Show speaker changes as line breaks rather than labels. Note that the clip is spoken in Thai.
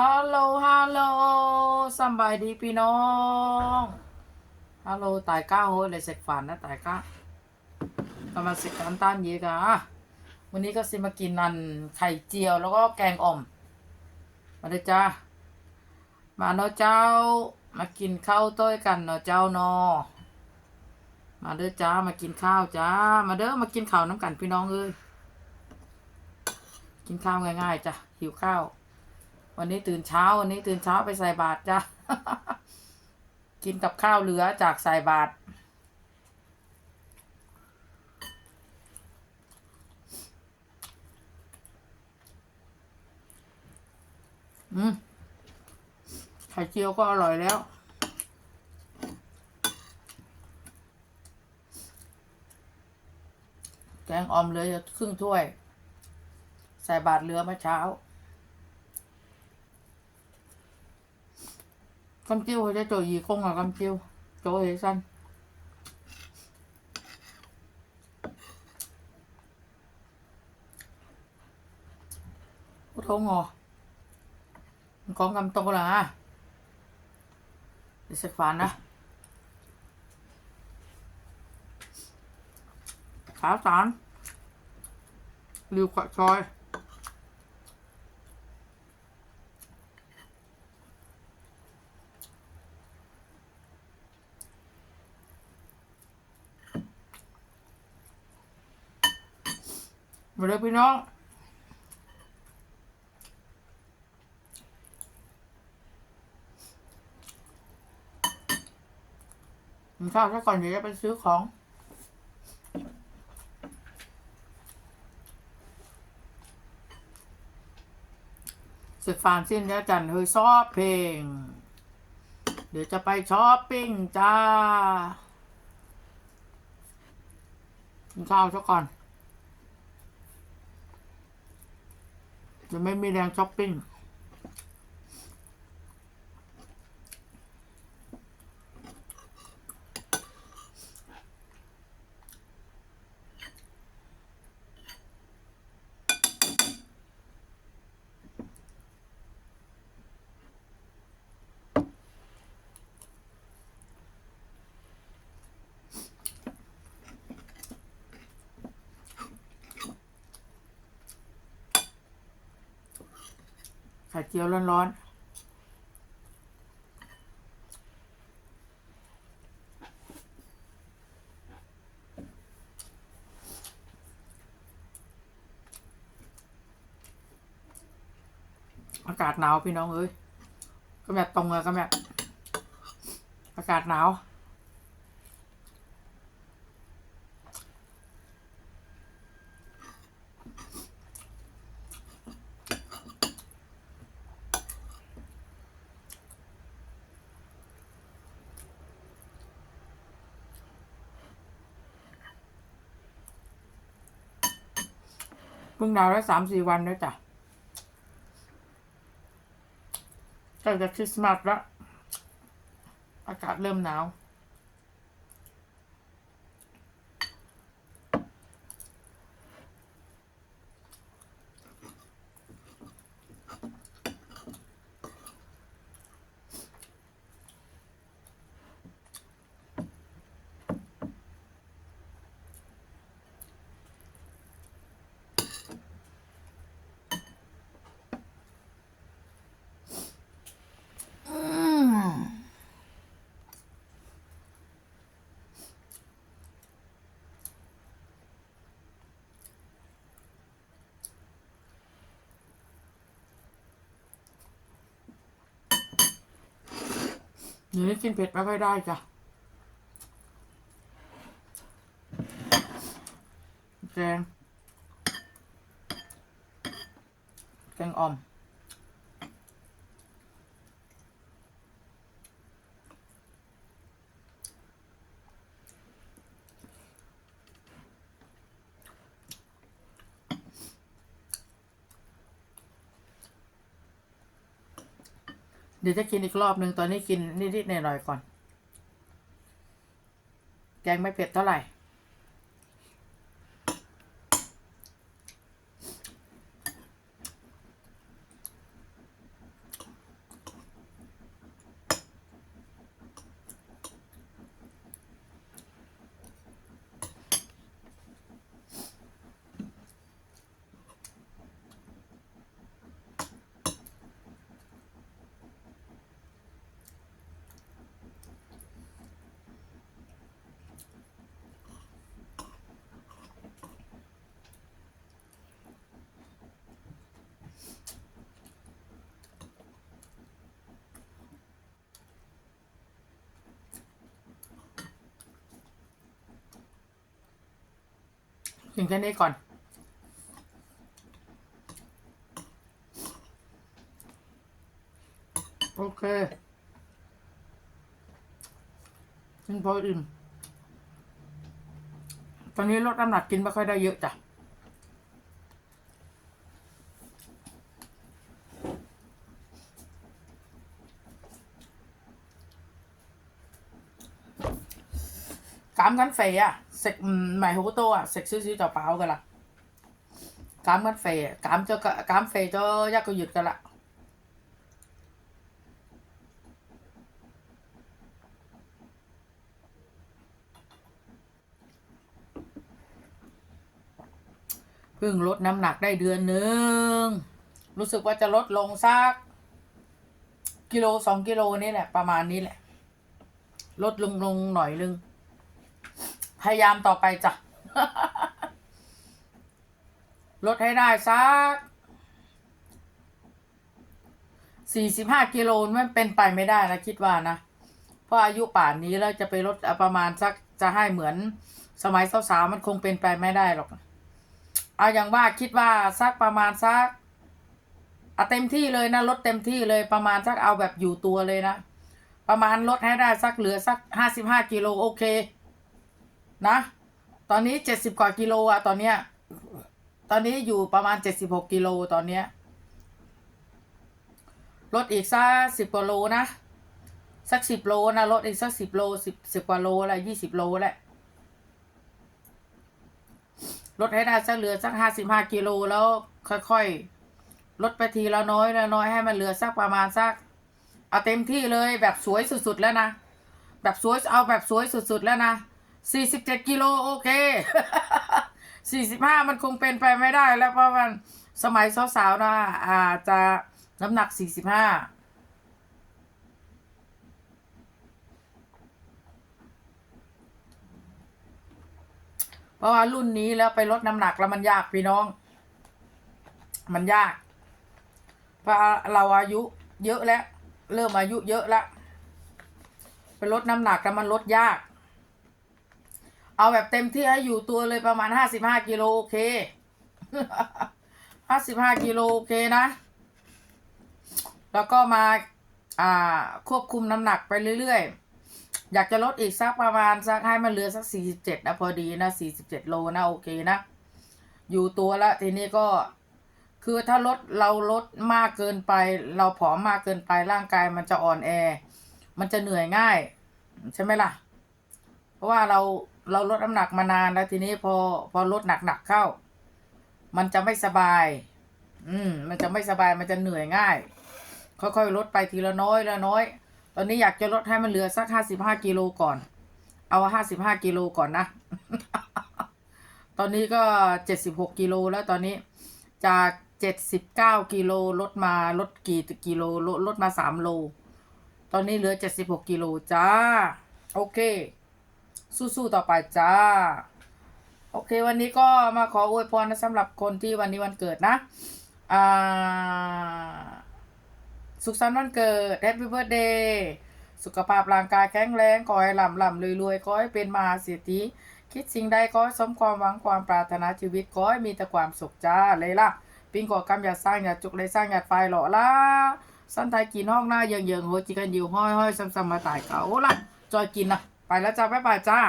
ฮัลโหล ฮัลโหลสบายดีพี่น้อง ฮัลโหล ตายก้าโหเลยเสกฝันนะตายก้ากำลังเสกกันต้านเยกะวันนี้ก็สิมากินนันไข่เจียวแล้วก็แกงอ่อม มาเลยจ้า มาเนาะเจ้า มากินข้าวต้อยกันเนาะเจ้าเนาะมาเด้อจ้า มากินข้าวจ้า มาเด้อ มากินข้าวน้ำกันพี่น้องเอ้ย กินข้าวง่ายๆจ้ะ หิวข้าว วันนี้ตื่นเช้า วันนี้ตื่นเช้าไปใส่บาตรจ้ะ กินกับข้าวเหลือจากใส่บาตรอืมไข่เจียวก็อร่อยแล้ว แกงออมเลยครึ่งถ้วย ใส่บาตรเหลือเมื่อเช้า cắm chiêu hay cho gì con là cắm chiêu chỗ thì xanh có thấu ngò con cắm to là để sạch phản đó khá tán liều quạ trôi ยพี่น้องผมข้าวซะก่อนเดี๋ยวจะไปซื้อของสึกฟานสิ้นแล้วจันเฮ้ยชอบเพลง เดี๋ยวจะไปช้อปปิ้งจ้ากินข้าวซะก่อน จะไม่มีแรงช้อปปิ้ง ข่เจียวร้อนๆ อากาศหนาวพี่น้องเอ้ยก็แบบตรงอะก็แบบอากาศหนาว เพิ่งหนาวได้สามสี่วันแล้วจ้ะใกล้จะคริสต์มาสแล้วอากาศเริ่มหนาว เดี๋ยวนี้กินเผ็ดไม่ค่อยได้จ้ะ แกง แกงอ่อม เดี๋ยวจะกินอีกรอบหนึ่งตอนนี้กินนิดๆหน่อยๆก่อน แกงไม่เผ็ดเท่าไหร่ กินแค่นี้ก่อน โอเคกินพออิ่ม ตอนนี้ลดน้ำหนักกินไม่ค่อยได้เยอะจ้ะ cảm gánh phè à xịt ừm, mày hủ tô à xịt xíu xíu cho bạo cái là cảm gánh phè à, cảm cho cả- cảm phè cho giác cô duyệt cái là เพิ่งลดน้ำหนักได้เดือนหนึ่ง รู้สึกว่าจะลดลงสัก กิโลสองกิโลนี่แหละ ประมาณนี้แหละ ลดลงลงหน่อยนึง พยายามต่อไปจ้ะ ลดให้ได้สักสี่สิบห้ากิโลมันเป็นไปไม่ได้นะคิดว่านะ เพราะอายุป่านนี้แล้วจะไปลดประมาณสักจะให้เหมือนสมัยสาวๆมันคงเป็นไปไม่ได้หรอก เอาอย่างว่าคิดว่าสักประมาณสักเอาเต็มที่เลยนะลดเต็มที่เลยประมาณสักเอาแบบอยู่ตัวเลยนะ ประมาณลดให้ได้สักเหลือสักห้าสิบห้ากิโลโอเค นะ ตอนนี้เจ็ดสิบกว่ากิโลอะตอนเนี้ย ตอนนี้อยู่ประมาณเจ็ดสิบหกกิโลตอนเนี้ยลดอีกสักสิบกว่าโลนะ สักสิบโลนะลดอีกสักสิบโลสิบสิบกว่าโลอะไรยี่สิบโลแหละลดให้ได้สักเหลือสักห้าสิบห้ากิโลแล้วค่อยๆลดไปทีละน้อยละน้อยให้มันเหลือสักประมาณสักเอาเต็มที่เลยแบบสวยสุดๆแล้วนะ แบบสวยเอาแบบสวยสุดๆแล้วนะ สี่สิบเจ็ดกิโลโอเคสี่สิบห้ามันคงเป็นไปไม่ได้แล้วเพราะมันสมัยสาวๆนะอาจจะน้ำหนักสี่สิบห้าเพราะว่ารุ่นนี้แล้วไปลดน้ำหนักแล้วมันยากพี่น้อง มันยาก เพราะเราอายุเยอะแล้ว เริ่มอายุเยอะแล้วไปลดน้ำหนักแล้วมันลดยาก เอาแบบเต็มที่ให้อยู่ตัวเลยประมาณห้าสิบห้ากิโลโอเคห้าสิบห้ากิโลโอเคนะ แล้วก็มาอ่าควบคุมน้ำหนักไปเรื่อยๆ อยากจะลดอีกสักประมาณสักให้มันเหลือสักสี่สิบเจ็ดนะพอดีนะสี่สิบเจ็ดโลนะโอเคนะ อยู่ตัวละทีนี้ก็คือถ้าลดเราลดมากเกินไป เราผอมมากเกินไปร่างกายมันจะอ่อนแอ มันจะเหนื่อยง่าย ใช่ไหมล่ะ เพราะว่าเรา เราลดน้ำหนักมานานแล้วทีนี้พอพอลดหนักๆเข้า มันจะไม่สบาย อืม มันจะไม่สบายมันจะเหนื่อยง่าย ค่อยๆลดไปทีละน้อยละน้อย ตอนนี้อยากจะลดให้มันเหลือสักห้าสิบห้ากิโลก่อน เอาห้าสิบห้ากิโลก่อนนะ ตอนนี้ก็เจ็ดสิบหกกิโลแล้วตอนนี้จากเจ็ดสิบเก้ากิโลลดมาลดกี่กิโลลดลดมาสามโล ตอนนี้เหลือเจ็ดสิบหกกิโลจ้า โอเค สู้ๆต่อไปจ้า โอเค วันนี้ก็มาขออวยพรนะสำหรับคนที่วันนี้วันเกิดนะอ่าสุขสันต์วันเกิด Happy Birthday สุขภาพร่างกายแข็งแรงขอให้ลำลำรวยๆขอให้เป็นมหาเศรษฐีคิดสิ่งใดขอสมความหวังความปรารถนาชีวิตขอให้มีแต่ความสุขจ้าเลยล่ะปิ้งก่อกำอย่าสร้างอย่าจุกเลยสร้างอย่าไฟหล่อละสั้นไทยกินห้องหน้าเยิงเยิงๆโหจิกันอยู่ห้อยห้อยๆซ้ำๆมาตายเก่าละจอยกินนะ ไปแล้วจ้าบ๊ายบายจ้า